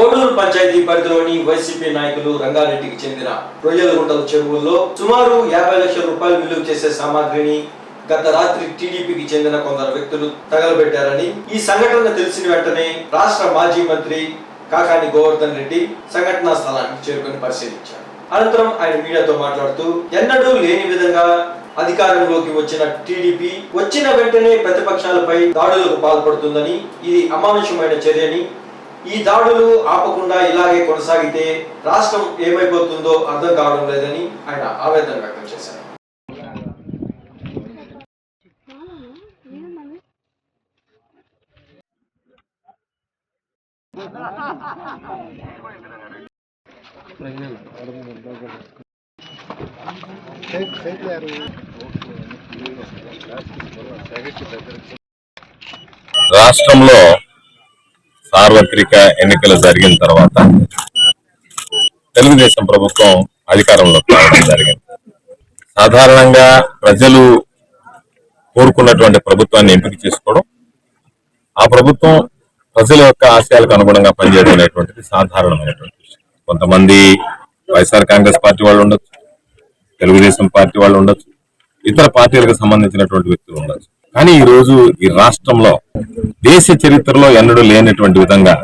కోడూరు పంచాయతీ పరిధిలోని వైసీపీ నాయకులు రంగారెడ్డికి చెందిన రొయ్యలగుంటల చెరువుల్లో సుమారు యాభై లక్షల రూపాయలు విలువ చేసే సామాగ్రిని గత రాత్రి టీడీపీకి చెందిన కొందరు వ్యక్తులు తగలబెట్టారని ఈ సంఘటన తెలిసిన వెంటనే రాష్ట్ర మాజీ మంత్రి కాకాని గోవర్ధన్ రెడ్డి సంఘటనా స్థలానికి చేరుకొని పరిశీలించారు. అనంతరం ఆయన మీడియాతో మాట్లాడుతూ ఎన్నడూ లేని విధంగా అధికారంలోకి వచ్చిన టీడీపీ వచ్చిన వెంటనే ప్రతిపక్షాలపై దాడులకు పాల్పడుతుందని ఇది అమానుషమైన చర్యని ఈ దాడులు ఆపకుండా ఇలాగే కొనసాగితే రాష్ట్రం ఏమైపోతుందో అర్థం కావడం లేదని ఆయన ఆవేదన వ్యక్తం చేశారు. రాష్ట్రంలో సార్వత్రిక ఎన్నికలు జరిగిన తర్వాత తెలుగుదేశం ప్రభుత్వం అధికారంలోకి రావడం జరిగింది. సాధారణంగా ప్రజలు కోరుకున్నటువంటి ప్రభుత్వాన్ని ఎంపిక చేసుకోవడం ఆ ప్రభుత్వం ప్రజల యొక్క ఆశయాలకు అనుగుణంగా పనిచేయడం అనేటువంటిది సాధారణమైనటువంటి విషయం. కొంతమంది వైఎస్ఆర్ కాంగ్రెస్ పార్టీ వాళ్ళు ఉండొచ్చు తెలుగుదేశం పార్టీ వాళ్ళు ఉండొచ్చు ఇతర పార్టీలకు సంబంధించినటువంటి వ్యక్తులు ఉండొచ్చు. కానీ ఈ రోజు ఈ రాష్ట్రంలో దేశ చరిత్రలో ఎన్నడూ లేనటువంటి విధంగా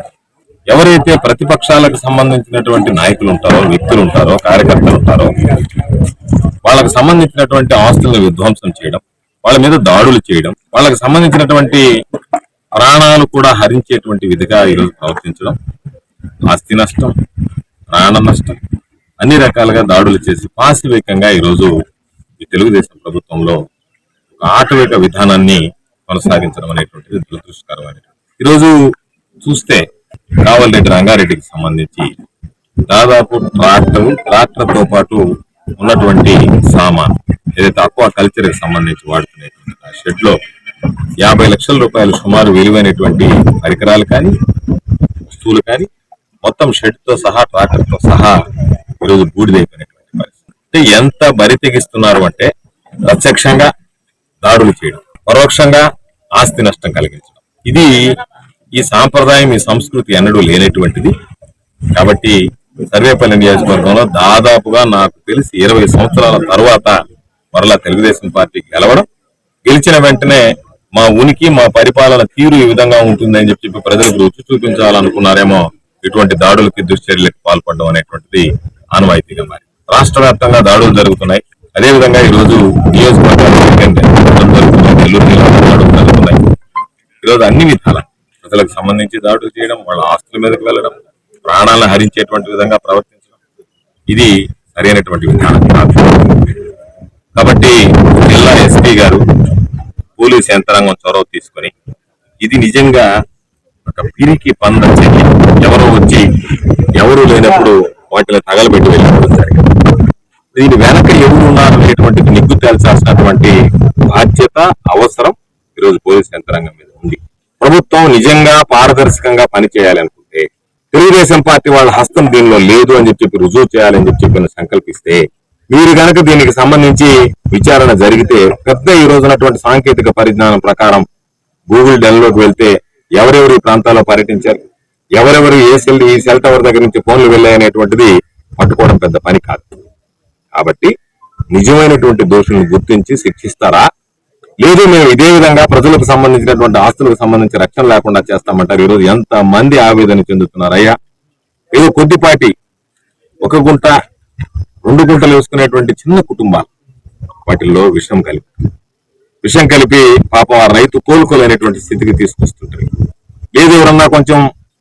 ఎవరైతే ప్రతిపక్షాలకు సంబంధించినటువంటి నాయకులు ఉంటారో వ్యక్తులు ఉంటారో కార్యకర్తలు ఉంటారో వాళ్ళకు సంబంధించినటువంటి ఆస్తులను విధ్వంసం చేయడం వాళ్ళ మీద దాడులు చేయడం వాళ్ళకి సంబంధించినటువంటి ప్రాణాలు కూడా హరించేటువంటి విధిగా ఈరోజు ప్రవర్తించడం ఆస్తి నష్టం ప్రాణ నష్టం అన్ని రకాలుగా దాడులు చేసి పాశవికంగా ఈరోజు ఈ తెలుగుదేశం ప్రభుత్వంలో ఆటవిక విధానాన్ని కొనసాగించడం అనేటువంటిది దురదృష్టకరమైనటువంటి ఈరోజు చూస్తే రావల్రెడ్డి రంగారెడ్డికి సంబంధించి దాదాపు ట్రాక్టర్ ట్రాక్టర్తో పాటు ఉన్నటువంటి సామాన్ ఏదైతే అక్వా కల్చర్కి సంబంధించి వాడుతున్నటువంటి ఆ షెడ్లో యాభై లక్షల రూపాయలు సుమారు విలువైనటువంటి పరికరాలు కానీ వస్తువులు కానీ మొత్తం షెడ్తో సహా ట్రాక్టర్తో సహా ఈరోజు బూడిదైపోయినటువంటి పరిస్థితి. అంటే ఎంత బరి తెగిస్తున్నారు అంటే ప్రత్యక్షంగా దాడులు చేయడం పరోక్షంగా ఆస్తి నష్టం కలిగించడం. ఇది ఈ సాంప్రదాయం ఈ సంస్కృతి ఎన్నడూ లేనటువంటిది. కాబట్టి సర్వేపల్లి నియోజకవర్గంలో దాదాపుగా నాకు తెలిసి ఇరవై సంవత్సరాల తర్వాత మరలా తెలుగుదేశం పార్టీ గెలవడం గెలిచిన వెంటనే మా ఉనికి మా పరిపాలన తీరు ఈ విధంగా ఉంటుందని చెప్పి ప్రజలకు రుచి చూపించాలనుకున్నారేమో ఇటువంటి దాడులకి దుశ్చర్యలకు పాల్పడడం అనేటువంటిది ఆనవాయితీగా మరి రాష్ట్ర వ్యాప్తంగా దాడులు జరుగుతున్నాయి. అదేవిధంగా ఈ రోజు నియోజకవర్గాలు జరుగుతున్నాయి నెల్లూరు జరుగుతున్నాయి ఈరోజు అన్ని విధాల ప్రజలకు సంబంధించి దాడులు చేయడం వాళ్ళ ఆస్తుల మీదకి వెళ్ళడం ప్రాణాలను హరించేటువంటి విధంగా ప్రవర్తించడం ఇది సరైనటువంటి విధానం కాదు. కాబట్టి జిల్లా ఎస్పీ గారు పోలీస్ యంత్రాంగం చొరవ తీసుకొని ఇది నిజంగా ఒక పిరికి పంద చర్య ఎవరో వచ్చి ఎవరు లేనప్పుడు వాటిని తగలబెట్టి వెళ్ళిపోవడం జరిగింది దీని వెనక ఎవరు ఉన్నారనేటువంటిది నిగ్గు తేల్చాల్సినటువంటి బాధ్యత అవసరం ఈరోజు పోలీసు యంత్రాంగం మీద ఉంది. ప్రభుత్వం నిజంగా పారదర్శకంగా పనిచేయాలనుకుంటే తెలుగుదేశం పార్టీ వాళ్ళ హస్తం దీనిలో లేదు అని చెప్పి రుజువు చేయాలని చెప్పి సంకల్పిస్తే మీరు గనక దీనికి సంబంధించి విచారణ జరిగితే పెద్ద ఈ రోజునటువంటి సాంకేతిక పరిజ్ఞానం ప్రకారం గూగుల్ డెన్లోకి వెళ్తే ఎవరెవరు ఈ ప్రాంతాల్లో పర్యటించారు? ఎవరెవరు ఏ సెల్ ఈ సెల్ టవర్ దగ్గర నుంచి ఫోన్లు వెళ్ళాయనేటువంటిది పట్టుకోవడం పెద్ద పని కాదు. కాబట్టి నిజమైనటువంటి దోషులను గుర్తించి శిక్షిస్తారా? లేదు మేము ఇదే విధంగా ప్రజలకు సంబంధించినటువంటి ఆస్తులకు సంబంధించి రక్షణ లేకుండా చేస్తామంటారు. ఈరోజు ఎంత మంది ఆవేదన చెందుతున్నారయ్యా? ఏదో కొద్దిపాటి ఒక గుంట రెండు గుంటలు వేసుకునేటువంటి చిన్న కుటుంబాలు వాటిల్లో విషం కలిపి విషం కలిపి పాపం ఆ రైతు కోలుకోలేనటువంటి స్థితికి తీసుకొస్తుంటారు. లేదు ఎవరన్నా కొంచెం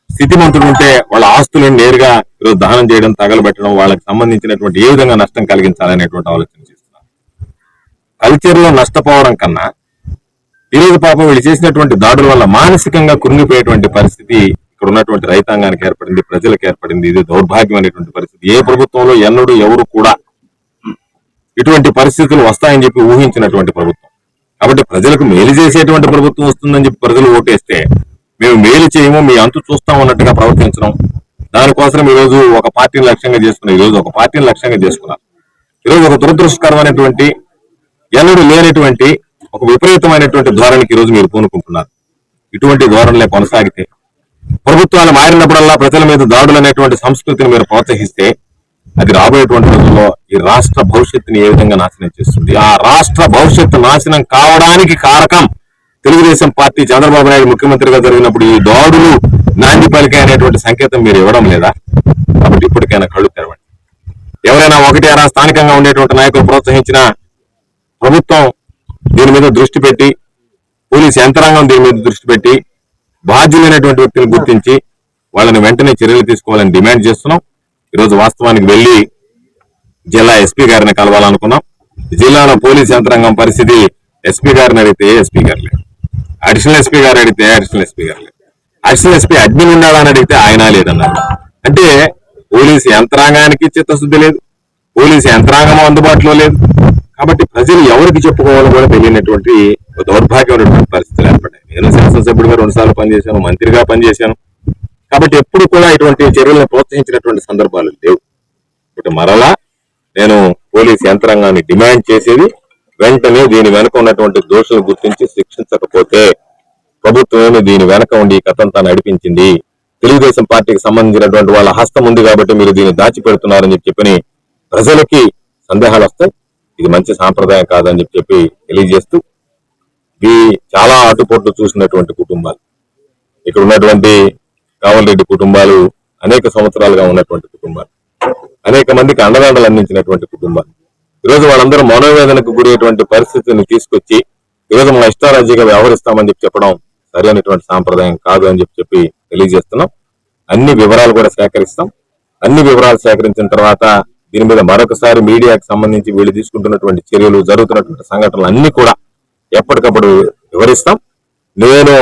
స్థితిమంతుడు ఉంటే వాళ్ళ ఆస్తులను నేరుగా ఈరోజు దహనం చేయడం తగలబెట్టడం వాళ్ళకి సంబంధించినటువంటి ఏ విధంగా నష్టం కలిగించాలనేటువంటి ఆలోచన చేస్తున్నారు. కల్చర్లో నష్టపోవడం కన్నా ఈరోజు పాపం వీళ్ళు చేసినటువంటి దాడుల వల్ల మానసికంగా కురిగిపోయేటువంటి పరిస్థితి ఇక్కడ ఉన్నటువంటి రైతాంగానికి ఏర్పడింది ప్రజలకు ఏర్పడింది. ఇది దౌర్భాగ్యం అనేటువంటి పరిస్థితి. ఏ ప్రభుత్వంలో ఎన్నడూ ఎవరు కూడా ఇటువంటి పరిస్థితులు వస్తాయని చెప్పి ఊహించినటువంటి ప్రభుత్వం. కాబట్టి ప్రజలకు మేలు చేసేటువంటి ప్రభుత్వం వస్తుందని చెప్పి ప్రజలు ఓటేస్తే మేము మేలు చేయము మీ అంతు చూస్తాం అన్నట్టుగా ప్రవర్తించడం. దానికోసం ఈ రోజు ఒక పార్టీని లక్ష్యంగా చేసుకున్నాం. ఈ రోజు ఒక పార్టీని లక్ష్యంగా చేసుకున్నాం. ఈ రోజు ఒక దురదృష్టకరమైనటువంటి ఎన్నడూ లేనటువంటి ఒక విపరీతమైనటువంటి ధోరణికి ఈ రోజు మీరు పూనుకుంటున్నారు. ఇటువంటి ధోరణిలే కొనసాగితే ప్రభుత్వాలు మారినప్పుడల్లా ప్రజల మీద దాడులు అనేటువంటి సంస్కృతిని మీరు ప్రోత్సహిస్తే అది రాబోయేటువంటి రోజుల్లో ఈ రాష్ట్ర భవిష్యత్తుని ఏ విధంగా నాశనం చేస్తుంది? ఆ రాష్ట్ర భవిష్యత్తు నాశనం కావడానికి కారకం తెలుగుదేశం పార్టీ చంద్రబాబు నాయుడు ముఖ్యమంత్రిగా జరిగినప్పుడు ఈ దాడులు నాంది పలికే అనేటువంటి సంకేతం మీరు ఇవ్వడం లేదా? కాబట్టి ఇప్పటికైనా కళ్ళు తెరవండి. ఎవరైనా ఒకటి అరా స్థానికంగా ఉండేటువంటి నాయకులు ప్రోత్సహించిన ప్రభుత్వం దీని మీద దృష్టి పెట్టి పోలీస్ యంత్రాంగం దీని మీద దృష్టి పెట్టి బాధ్యులైనటువంటి వ్యక్తులను గుర్తించి వాళ్ళని వెంటనే చర్యలు తీసుకోవాలని డిమాండ్ చేస్తున్నాం. ఈరోజు వాస్తవానికి వెళ్ళి జిల్లా ఎస్పీ గారిని కలవాలనుకున్నాం. జిల్లాలో పోలీస్ యంత్రాంగం పరిస్థితి ఎస్పీ గారిని అడిగితే ఎస్పీ గారు లేదు అడిషనల్ ఎస్పీ గారు అడిగితే అడిషనల్ ఎస్పీ గారు అడిషనల్ ఎస్పీ అడ్మిన్ ఉండాలని అడిగితే ఆయన లేదన్నారు. అంటే పోలీస్ యంత్రాంగానికి చిత్తశుద్ధి లేదు పోలీస్ యంత్రాంగం అందుబాటులో లేదు. కాబట్టి ప్రజలు ఎవరికి చెప్పుకోవాలో కూడా తెలియనటువంటి దౌర్భాగ్యమైనటువంటి పరిస్థితులు ఏర్పడ్డాయి. నేను శాసనసభ్యుడిగా రెండుసార్లు పనిచేశాను మంత్రిగా పనిచేశాను. కాబట్టి ఎప్పుడు కూడా ఇటువంటి చర్యలను ప్రోత్సహించినటువంటి సందర్భాలు లేవు. ఇప్పుడు మరలా నేను పోలీస్ యంత్రాంగాన్ని డిమాండ్ చేసేది వెంటనే దీని వెనక ఉన్నటువంటి దోషులు గుర్తించి శిక్షించకపోతే ప్రభుత్వమే దీని వెనక ఉండి ఈ తాను నడిపించింది. తెలుగుదేశం పార్టీకి సంబంధించినటువంటి వాళ్ళ హస్తం ఉంది కాబట్టి మీరు దీన్ని దాచిపెడుతున్నారని చెప్పి చెప్పని ప్రజలకి సందేహాలు వస్తాయి. ఇది మంచి సాంప్రదాయం కాదని చెప్పి చెప్పి తెలియజేస్తూ ఇవి చాలా ఆటుపోట్లు చూసినటువంటి కుటుంబాలు. ఇక్కడ ఉన్నటువంటి కావలరెడ్డి కుటుంబాలు అనేక సంవత్సరాలుగా ఉన్నటువంటి కుటుంబాలు. అనేక మందికి అండదండలు అందించినటువంటి కుటుంబాలు. ఈరోజు వాళ్ళందరూ మనోవేదనకు గురయ్యేటువంటి పరిస్థితిని తీసుకొచ్చి ఈరోజు మన ఇష్టారాజ్యంగా వ్యవహరిస్తామని చెప్పి చెప్పడం సరైనటువంటి సాంప్రదాయం కాదు అని చెప్పి చెప్పి తెలియజేస్తున్నాం. అన్ని వివరాలు కూడా సేకరిస్తాం. అన్ని వివరాలు సేకరించిన తర్వాత దీని మీద మరొకసారి మీడియాకి సంబంధించి వీళ్ళు తీసుకుంటున్నటువంటి చర్యలు జరుగుతున్నటువంటి సంఘటనలు అన్ని కూడా ఎప్పటికప్పుడు వివరిస్తాం. నేను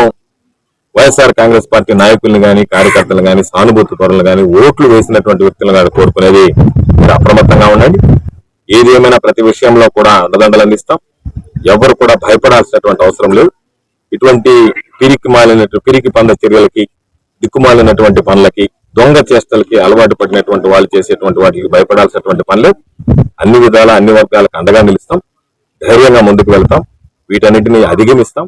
వైఎస్ఆర్ కాంగ్రెస్ పార్టీ నాయకులను కానీ కార్యకర్తలు కానీ సానుభూతి పరులను కానీ ఓట్లు వేసినటువంటి వ్యక్తులను కానీ కోరుకునేది. మీరు అప్రమత్తంగా ఉండండి. ఏది ఏమైనా ప్రతి విషయంలో కూడా అండదండలు అందిస్తాం. ఎవరు కూడా భయపడాల్సినటువంటి అవసరం లేదు. ఇటువంటి పిరికి మాలినటువంటి పిరికి పంద చర్యలకి దిక్కుమాలినటువంటి పనులకి దొంగ చేష్టలకి అలవాటు పడినటువంటి వాళ్ళు చేసేటువంటి వాటికి భయపడాల్సినటువంటి పనులు అన్ని విధాల అన్ని వర్గాలకు అండగా నిలుస్తాం. ధైర్యంగా ముందుకు వెళ్తాం. వీటన్నిటిని అధిగమిస్తాం.